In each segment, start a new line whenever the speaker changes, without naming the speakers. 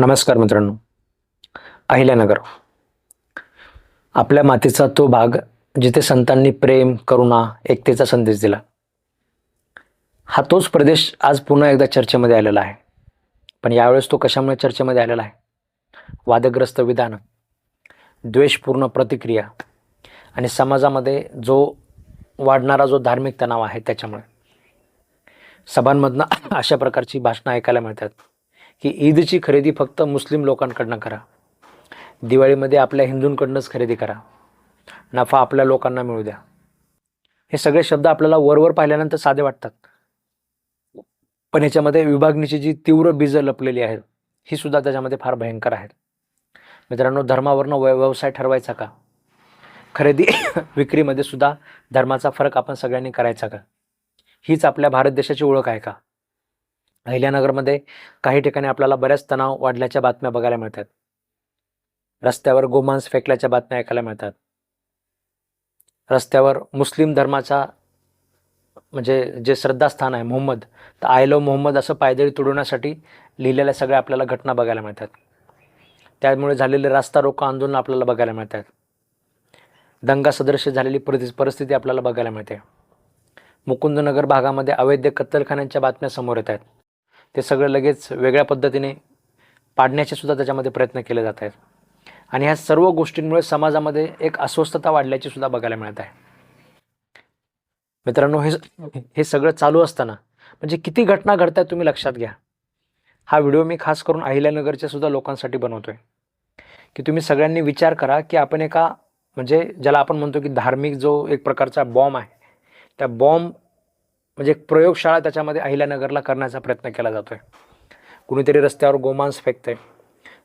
नमस्कार मित्रांनो. अहिल्यानगर. आपल्या मातीचा तो भाग जिथे संतांनी प्रेम करुणा एकतेचा संदेश दिला हा तोच प्रदेश आज पुन्हा एकदा चर्चेमध्ये आलेला आहे. पण यावेळेस तो कशामुळे चर्चेमध्ये आलेला आहे? वादग्रस्त विधान द्वेषपूर्ण प्रतिक्रिया आणि समाजामध्ये जो वाढणारा जो धार्मिक तणाव आहे त्याच्यामुळे. सभांमधनं अशा प्रकारची भाषणं ऐकायला मिळतात. की ईदची खरेदी फक्त मुस्लिम लोकांकडनं करा. दिवाळीमध्ये आपल्या हिंदूंकडनंच खरेदी करा. नफा आपल्या लोकांना मिळू द्या. हे सगळे शब्द आपल्याला वरवर पाहिल्यानंतर साधे वाटतात. पण याच्यामध्ये विभागणीची जी तीव्र बीजं लपलेली आहेत ही सुद्धा त्याच्यामध्ये फार भयंकर आहेत. मित्रांनो धर्मावरनं व्य व्यवसाय ठरवायचा का? खरेदी विक्रीमध्ये सुद्धा धर्माचा फरक आपण सगळ्यांनी करायचा का? हीच आपल्या भारत देशाची ओळख आहे का? अहिल्यानगरमध्ये काही ठिकाणी आपल्याला बऱ्याच तणाव वाढल्याच्या बातम्या बघायला मिळतात. रस्त्यावर गोमांस फेकल्याच्या बातम्या ऐकायला मिळतात. रस्त्यावर मुस्लिम धर्माचा म्हणजे जे श्रद्धास्थान आहे मोहम्मद तर आय लव मोहम्मद असं पायदळी तुडवण्यासाठी लिहिलेल्या सगळ्या आपल्याला घटना बघायला मिळतात. त्यामुळे झालेले रास्ता रोको आंदोलन आपल्याला बघायला मिळतात. दंगा सदृश झालेली परिस परिस्थिती आपल्याला बघायला मिळते. मुकुंदनगर भागामध्ये अवैध कत्तलखान्यांच्या बातम्या समोर येत आहेत. ते सगळं लगेच वेगळ्या पद्धतीने पाडण्याचे सुद्धा त्याच्यामध्ये प्रयत्न केले जात आहेत. आणि ह्या सर्व गोष्टींमुळे समाजामध्ये एक अस्वस्थता वाढल्याची सुद्धा बघायला मिळत आहे. मित्रांनो हे हे सगळं चालू असताना म्हणजे किती घटना घडतात तुम्ही लक्षात घ्या. हा व्हिडिओ मी खास करून अहिल्यानगरच्या सुद्धा लोकांसाठी बनवतोय. की तुम्ही सगळ्यांनी विचार करा की आपण एका म्हणजे ज्याला आपण म्हणतो की धार्मिक जो एक प्रकारचा बॉम्ब आहे त्या बॉम्ब म्हणजे एक प्रयोगशाळा त्याच्यामध्ये अहिल्यानगरला करण्याचा प्रयत्न केला जातो आहे कुणीतरी रस्त्यावर गोमांस फेकतं आहे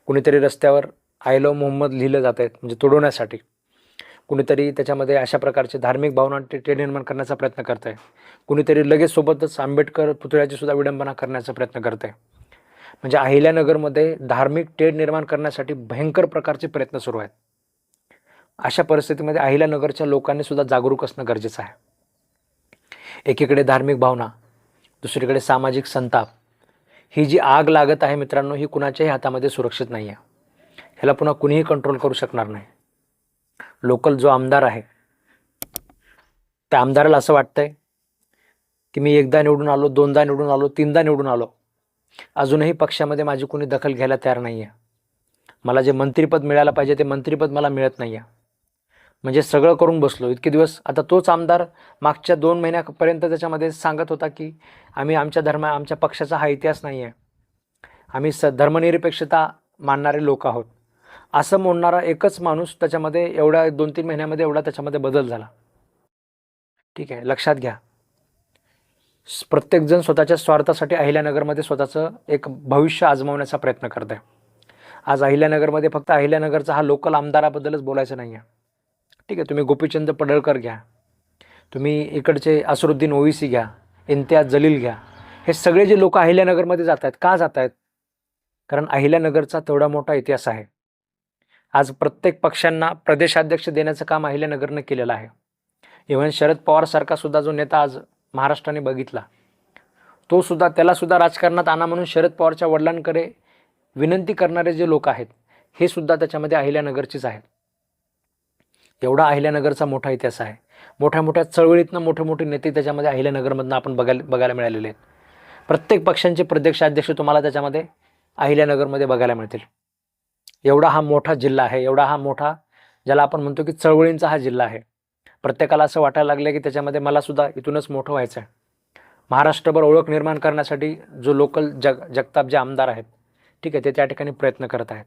कुणीतरी रस्त्यावर आय मोहम्मद लिहिलं जात आहेत म्हणजे तुडवण्यासाठी. कुणीतरी त्याच्यामध्ये अशा प्रकारचे धार्मिक भावना ते ते निर्माण करण्याचा प्रयत्न करत आहे कुणीतरी लगेच सोबतच आंबेडकर पुतळ्याची सुद्धा विडंबना करण्याचा प्रयत्न करत आहे म्हणजे अहिल्यानगरमध्ये धार्मिक टेड निर्माण करण्यासाठी भयंकर प्रकारचे प्रयत्न सुरू आहेत. अशा परिस्थितीमध्ये अहिल्यानगरच्या लोकांनी सुद्धा जागरूक असणं गरजेचं आहे. एकीकडे धार्मिक भावना दुसरीकडे सामाजिक संताप. ही जी आग लागत आहे मित्रांनो ही कुणाच्याही हातामध्ये सुरक्षित नाही आहे ह्याला पुन्हा कुणीही कंट्रोल करू शकणार नाही. लोकल जो आमदार आहे त्या आमदाराला असं वाटतंय की मी एकदा निवडून आलो दोनदा निवडून आलो तीनदा निवडून आलो. अजूनही पक्षामध्ये माझी कोणी दखल घ्यायला तयार नाही आहे मला जे मंत्रिपद मिळायला पाहिजे ते मंत्रिपद मला मिळत नाही आहे म्हणजे सगळं करून बसलो. इतके दिवस आता तोच आमदार मागच्या दोन महिन्यापर्यंत त्याच्यामध्ये सांगत होता की आम्ही आमच्या धर्मा आमच्या पक्षाचा हा इतिहास नाही आहे. आम्ही स धर्मनिरपेक्षता मानणारे लोक आहोत. असं म्हणणारा एकच माणूस त्याच्यामध्ये एवढ्या दोन तीन महिन्यामध्ये एवढा त्याच्यामध्ये बदल झाला. ठीक आहे लक्षात घ्या. प्रत्येकजण स्वतःच्या स्वार्थासाठी अहिल्यानगरमध्ये स्वतःचं एक भविष्य आजमावण्याचा प्रयत्न करत आहे आज अहिल्यानगरमध्ये फक्त अहिल्यानगरचा हा लोकल आमदाराबद्दलच बोलायचं नाही आहे ठीक आहे तुम्ही गोपीचंद पडळकर घ्या. तुम्ही इकडचे असरुद्दीन ओवीसी घ्या इम्तियाज जलील घ्या. हे सगळे जे लोक अहिल्यानगरमध्ये जात आहेत का जात आहेत कारण अहिल्यानगरचा तेवढा मोठा इतिहास आहे. आज प्रत्येक पक्षांना प्रदेशाध्यक्ष देण्याचं काम अहिल्यानगरनं केलेलं आहे. इव्हन शरद पवारसारखा सुद्धा जो नेता आज महाराष्ट्राने बघितला तो सुद्धा त्याला सुद्धा राजकारणात आणा म्हणून शरद पवारच्या वडिलांकडे विनंती करणारे जे लोक आहेत हे सुद्धा त्याच्यामध्ये अहिल्यानगरचीच आहेत. एवढा अहिल्यानगरचा मोठा इतिहास आहे. मोठ्या मोठ्या चळवळीतनं मोठे मोठे नेते त्याच्यामध्ये अहिल्यानगरमधनं आपण बघायला बघायला मिळालेले आहेत. प्रत्येक पक्षांचे प्रदेशाध्यक्ष तुम्हाला त्याच्यामध्ये अहिल्यानगरमध्ये बघायला मिळतील. एवढा हा मोठा जिल्हा आहे. एवढा हा मोठा ज्याला आपण म्हणतो की चळवळींचा हा जिल्हा आहे. प्रत्येकाला असं वाटायला लागलं की त्याच्यामध्ये मला सुद्धा इथूनच मोठं व्हायचं आहे महाराष्ट्रभर ओळख निर्माण करण्यासाठी जो लोकल जग जगताप जे आमदार आहेत ठीक आहे ते त्या ठिकाणी प्रयत्न करत आहेत.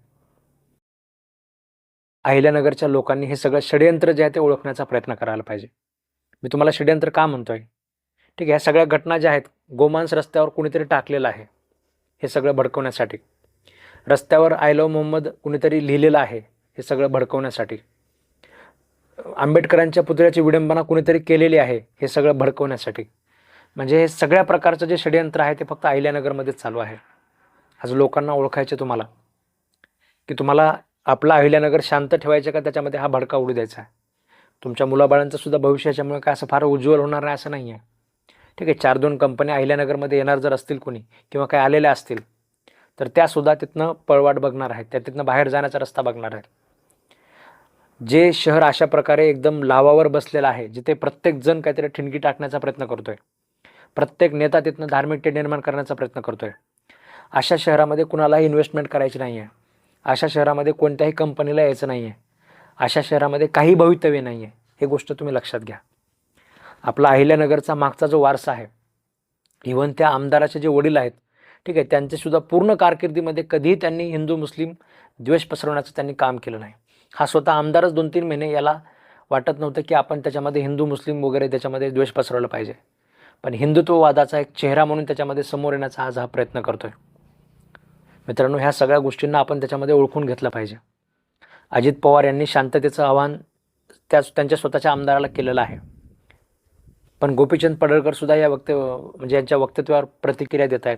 अहिल्यानगरच्या लोकांनी हे सगळं षडयंत्र जे आहे ते ओळखण्याचा प्रयत्न करायला पाहिजे. मी तुम्हाला षडयंत्र का म्हणतोय? ठीक आहे ह्या सगळ्या घटना ज्या आहेत गोमांस रस्त्यावर कुणीतरी टाकलेलं आहे हे सगळं भडकवण्यासाठी. रस्त्यावर आय लव मोहम्मद कुणीतरी लिहिलेलं आहे हे सगळं भडकवण्यासाठी. आंबेडकरांच्या पुतळ्याची विडंबना कुणीतरी केलेली आहे हे सगळं भडकवण्यासाठी. म्हणजे हे सगळ्या प्रकारचं जे षडयंत्र आहे ते फक्त अहिल्यानगरमध्येच चालू आहे. आज लोकांना ओळखायचे तुम्हाला. की तुम्हाला आपला अहिल्यानगर शांत ठेवायचं का? त्याच्यामध्ये हा भडका उडू द्यायचा. आहे तुमच्या मुलाबाळांचं सुद्धा भविष्य याच्यामुळे काय असं फार उज्ज्वल होणार नाही असं नाही आहे ठीक आहे चार दोन कंपन्या अहिल्यानगरमध्ये येणार जर असतील कोणी किंवा काय आलेल्या असतील तर त्यासुद्धा तिथनं पळवाट बघणार आहेत. त्या तिथनं बाहेर जाण्याचा रस्ता बघणार आहेत. जे शहर अशा प्रकारे एकदम लावावर बसलेलं आहे जिथे प्रत्येकजण काहीतरी ठिणगी टाकण्याचा प्रयत्न करतोय. प्रत्येक नेता तिथनं धार्मिक ते निर्माण करण्याचा प्रयत्न करतोय. अशा शहरामध्ये कुणालाही इन्व्हेस्टमेंट करायची नाही आहे अशा शहरामध्ये कोणत्याही कंपनीला यायचं नाही आहे अशा शहरामध्ये काही भवितव्य नाही आहे हे गोष्ट तुम्ही लक्षात घ्या. आपला अहिल्यानगरचा मागचा जो वारसा आहे इवन त्या आमदाराचे जे वडील आहेत ठीक आहे त्यांचेसुद्धा पूर्ण कारकिर्दीमध्ये कधीही त्यांनी हिंदू मुस्लिम द्वेष पसरवण्याचं त्यांनी काम केलं नाही. हा स्वतः आमदारच दोन तीन महिने याला वाटत नव्हतं की आपण त्याच्यामध्ये हिंदू मुस्लिम वगैरे त्याच्यामध्ये द्वेष पसरवलं पाहिजे. पण हिंदुत्ववादाचा एक चेहरा म्हणून त्याच्यामध्ये समोर येण्याचा आज हा प्रयत्न करतो आहे मित्रांनो ह्या सगळ्या गोष्टींना आपण त्याच्यामध्ये ओळखून घेतलं पाहिजे. अजित पवार यांनी शांततेचं आव्हान त्या त्यांच्या स्वतःच्या आमदाराला केलेलं आहे. पण गोपीचंद पडळकरसुद्धा या वक्तव्य म्हणजे यांच्या वक्तव्यावर प्रतिक्रिया देत आहेत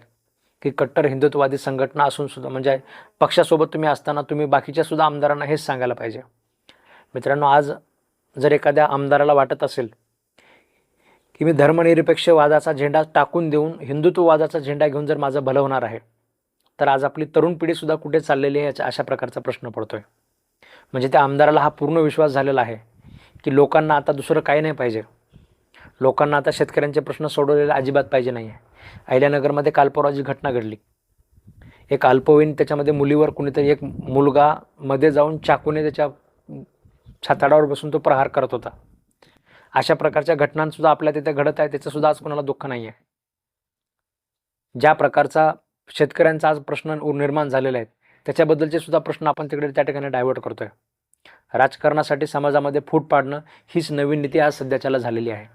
की कट्टर हिंदुत्ववादी संघटना असून सुद्धा म्हणजे पक्षासोबत तुम्ही असताना तुम्ही बाकीच्या सुद्धा आमदारांना हेच सांगायला पाहिजे. मित्रांनो आज जर एखाद्या आमदाराला वाटत असेल की मी धर्मनिरपेक्षवादाचा झेंडा टाकून देऊन हिंदुत्ववादाचा झेंडा घेऊन जर माझं भलं होणार आहे तर आज आपली तरुण पिढीसुद्धा कुठे चाललेली आहे याचा अशा प्रकारचा प्रश्न पडतो आहे म्हणजे त्या आमदाराला हा पूर्ण विश्वास झालेला आहे की लोकांना आता दुसरं काही नाही पाहिजे. लोकांना आता शेतकऱ्यांचे प्रश्न सोडवलेले अजिबात पाहिजे नाही आहे अहिल्यानगरमध्ये काल जी घटना घडली. एक अल्पवयीन त्याच्यामध्ये मुलीवर कुणीतरी एक मुलगा मध्ये जाऊन चाकूने त्याच्या छाताडावर बसून तो प्रहार करत होता. अशा प्रकारच्या घटनांसुद्धा आपल्या तिथे घडत आहे त्याचंसुद्धा आज कोणाला दुःख नाही आहे ज्या प्रकारचा शेतकऱ्यांचा आज प्रश्न निर्माण झालेले आहेत. त्याच्याबद्दलचे सुद्धा प्रश्न आपण तिकडे त्या ठिकाणी डायव्हर्ट करतोय. राजकारणासाठी समाजामध्ये फूट पाडणं हीच नवीन नीती आज सध्याच्याला झालेली आहे.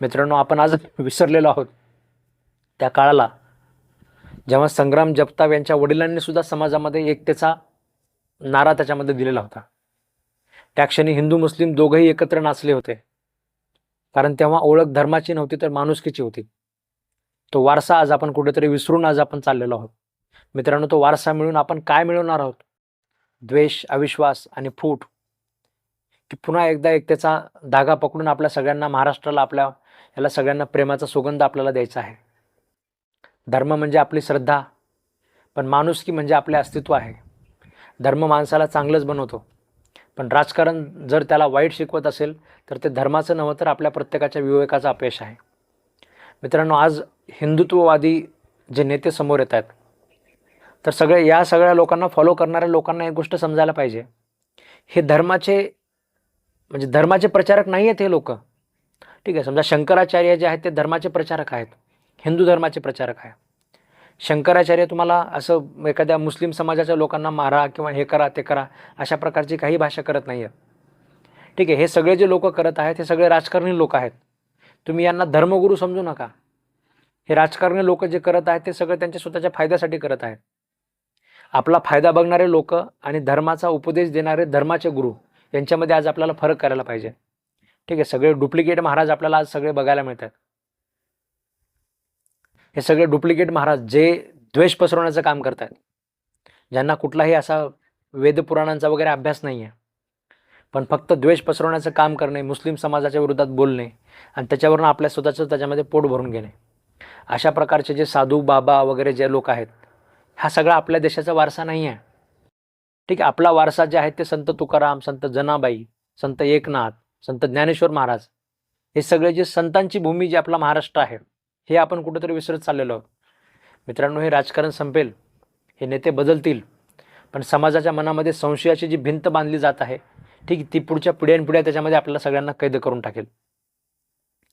मित्रांनो आपण आज विसरलेलो आहोत. त्या काळाला जेव्हा संग्राम जगताप यांच्या वडिलांनी सुद्धा समाजामध्ये एकतेचा नारा त्याच्यामध्ये दिलेला होता. त्या क्षणी हिंदू मुस्लिम दोघंही एकत्र नाचले होते. कारण तेव्हा ओळख धर्माची नव्हती तर माणुसकीची होती. तो वारसा आज आपण कुठेतरी विसरून आज आपण चाललेलो आहोत. मित्रांनो तो वारसा मिळून आपण काय मिळवणार आहोत? द्वेष अविश्वास आणि फूट. की पुन्हा एकदा एकतेचा धागा पकडून आपल्या सगळ्यांना महाराष्ट्राला आपल्या याला सगळ्यांना प्रेमाचा सुगंध आपल्याला द्यायचा आहे. धर्म म्हणजे आपली श्रद्धा पण माणुसकी म्हणजे आपले अस्तित्व आहे. धर्म माणसाला चांगलंच बनवतो. पण राजकारण जर त्याला वाईट शिकवत असेल तर ते धर्माचं नव्हं तर आपल्या प्रत्येकाच्या विवेकाचा अपयश आहे. मित्रांनो आज हिंदुत्ववादी जे नेते समोर येत आहेत तर सगळे या सगळ्या लोकांना फॉलो करणाऱ्या लोकांना एक गोष्ट समजायला पाहिजे. हे धर्माचे म्हणजे धर्माचे प्रचारक नाही आहेत हे लोक. ठीक आहे समजा शंकराचार्य जे आहेत ते धर्माचे प्रचारक आहेत हिंदू धर्माचे प्रचारक आहे शंकराचार्य तुम्हाला असं एखाद्या मुस्लिम समाजाच्या लोकांना मारा किंवा हे करा ते करा अशा प्रकारची काही भाषा करत नाही आहेत ठीक आहे हे सगळे जे लोक करत आहेत हे सगळे राजकारणी लोक आहेत. तुम्ही यांना धर्मगुरू समजू नका. हे राजकारणी लोक जे करत आहेत ते सगळं त्यांच्या स्वतःच्या फायद्यासाठी करत आहेत. आपला फायदा बघणारे लोक आणि धर्माचा उपदेश देणारे धर्माचे गुरु यांच्यामध्ये आज आपल्याला फरक करायला पाहिजे. ठीक आहे सगळे डुप्लिकेट महाराज आपल्याला आज सगळे बघायला मिळतात. हे सगळे डुप्लिकेट महाराज जे द्वेष पसरवण्याचं काम करतात. ज्यांना कुठलाही असा वेदपुराणांचा वगैरे अभ्यास नाही आहे पण फक्त द्वेष पसरवण्याचं काम करणे मुस्लिम समाजाच्या विरोधात बोलणे आणि त्याच्यावरून आपल्या स्वतःचं त्याच्यामध्ये पोट भरून घेणे. अशा प्रकारचे जे साधू बाबा वगैरे जे लोक आहेत हा सगळा आपल्या देशाचा वारसा नाही आहे. ठीक आहे आपला वारसा जे आहे ते संत तुकाराम संत जनाबाई संत एकनाथ संत ज्ञानेश्वर महाराज हे सगळे जे संतांची भूमी जी आपला महाराष्ट्र आहे हे आपण कुठेतरी विसरत चाललेलो आहोत. मित्रांनो हे राजकारण संपेल हे नेते बदलतील पण समाजाच्या मनामध्ये संशयाची जी भिंत बांधली जात आहे ठीक आहे, ती पुढच्या पिढ्यानपिढ्या त्याच्यामध्ये आपल्याला सगळ्यांना कैद करून टाकेल.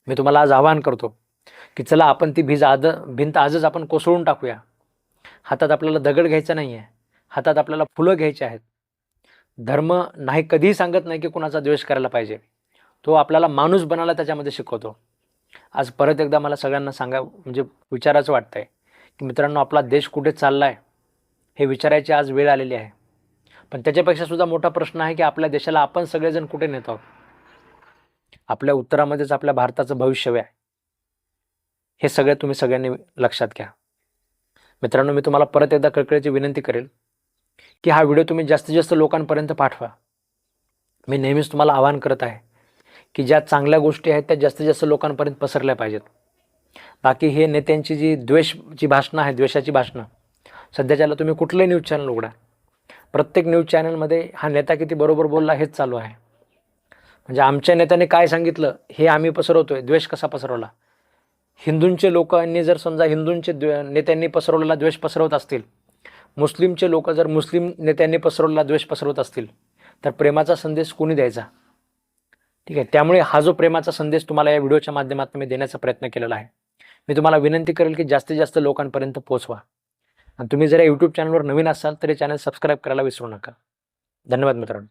मी तुम्हाला आज आवाहन करतो की चला आपण ती भिज आज भिंत आजच आपण कोसळून टाकूया. हातात आपल्याला दगड घ्यायचा नाही आहे हातात आपल्याला फुलं घ्यायची आहेत. धर्म नाही कधीही सांगत नाही की कुणाचा द्वेष करायला पाहिजे. तो आपल्याला माणूस बनायला त्याच्यामध्ये शिकवतो. आज परत एकदा मला सगळ्यांना सांगा म्हणजे विचारायचं वाटतं आहे की मित्रांनो आपला देश कुठे चालला आहे हे विचारायची आज वेळ आलेली आहे. पण त्याच्यापेक्षा सुद्धा मोठा प्रश्न आहे की आपल्या देशाला आपण सगळेजण कुठे नेत आहोत? आपल्या उत्तरामध्येच आपल्या भारताचं भविष्य आहे. हे सगळं तुम्ही सगळ्यांनी लक्षात घ्या. मित्रांनो मी तुम्हाला परत एकदा कळकळीची विनंती करेल की हा व्हिडिओ तुम्ही जास्तीत जास्त लोकांपर्यंत पाठवा. मी नेहमीच तुम्हाला आवाहन करत आहे की ज्या चांगल्या गोष्टी आहेत त्या जास्तीत जास्त लोकांपर्यंत पसरल्या पाहिजेत. बाकी हे नेत्यांची जी द्वेषची भाषणं आहे द्वेषाची भाषणं सध्याच्याला तुम्ही कुठलंही न्यूज चॅनल उघडा प्रत्येक न्यूज चॅनलमध्ये हा नेता किती बरोबर बोलला हेच चालू आहे. म्हणजे आमच्या नेत्याने काय सांगितलं हे आम्ही पसरवतोय. द्वेष कसा पसरवला? हिंदूंचे लोकांनी जर समजा हिंदूंचे द्वे नेत्यांनी पसरवलेला द्वेष पसरवत असतील मुस्लिमचे लोक जर मुस्लिम नेत्यांनी पसरवलेला द्वेष पसरवत असतील तर प्रेमाचा संदेश कोणी द्यायचा? ठीक आहे त्यामुळे हा जो प्रेमाचा संदेश तुम्हाला या व्हिडिओच्या माध्यमातून मी देण्याचा प्रयत्न केलेला आहे. मी तुम्हाला विनंती करेल की जास्तीत जास्त लोकांपर्यंत पोचवा आणि तुम्ही जर या यूट्यूब चॅनलवर नवीन असाल तर हे चॅनल सबस्क्राईब करायला विसरू नका. धन्यवाद मित्रांनो.